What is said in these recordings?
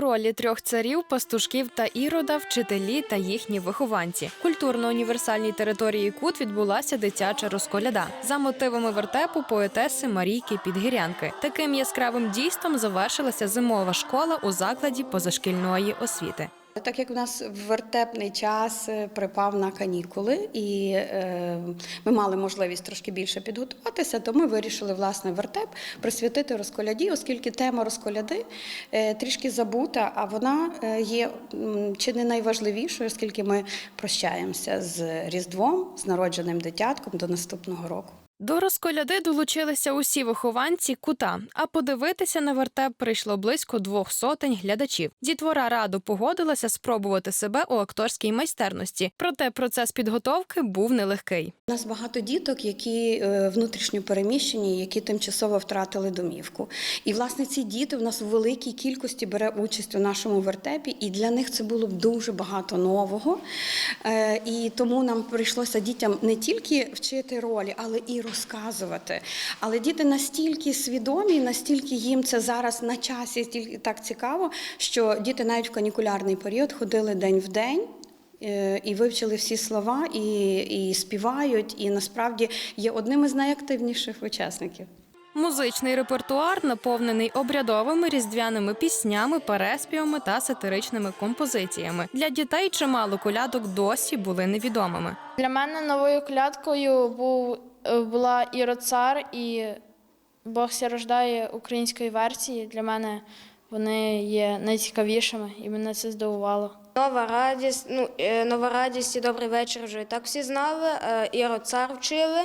ролі трьох царів, пастушків та ірода, вчителі та їхні вихованці. Культурно-універсальній території Кут відбулася дитяча розколяда за мотивами вертепу поетеси Марійки Підгірянки. Таким яскравим дійством завершилася зимова школа у закладі позашкільної освіти. Так як у нас вертепний час е, припав на канікули, і е, ми мали можливість трошки більше підготуватися, то ми вирішили власне вертеп присвятити розколяді, оскільки тема розколяди е, трішки забута, а вона є чи не найважливішою, оскільки ми прощаємося з Різдвом, з народженим дитятком до наступного року. До розколяди долучилися усі вихованці кута. А подивитися на вертеп прийшло близько двох сотень глядачів. Дітвора радо погодилася спробувати себе у акторській майстерності. Проте процес підготовки був нелегкий. У нас багато діток, які е, внутрішньо переміщені, які тимчасово втратили домівку. І власне ці діти в нас у великій кількості бере участь у нашому вертепі, і для них це було дуже багато нового. Е, І тому нам прийшлося дітям не тільки вчити ролі, але і розказувати. Але діти настільки свідомі, настільки їм це зараз на часі тільки так цікаво, що діти навіть в канікулярний період ходили день в день. Е, І вивчили всі слова, і, і співають, і насправді є одним із найактивніших учасників. Музичний репертуар наповнений обрядовими різдвяними піснями, переспівами та сатиричними композиціями. Для дітей чимало колядок досі були невідомими. Для мене новою колядкою був, е, була Іроцар і Бог ся рождає української версії. Для мене вони є найцікавішими, і мене це здивувало. Нова радість, ну, е, нова радість і добрий вечір вже і так всі знали. е, Іро цар вчили,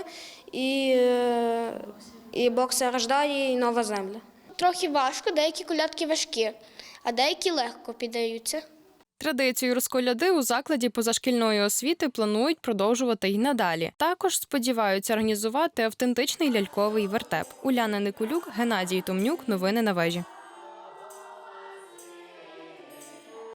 і, е, і Бог все рождає, і нова земля. Трохи важко, деякі колядки важкі, а деякі легко піддаються. Традицію розколяди у закладі позашкільної освіти планують продовжувати й надалі. Також сподіваються організувати автентичний ляльковий вертеп. Уляна Никулюк, Геннадій Томнюк. Новини на вежі.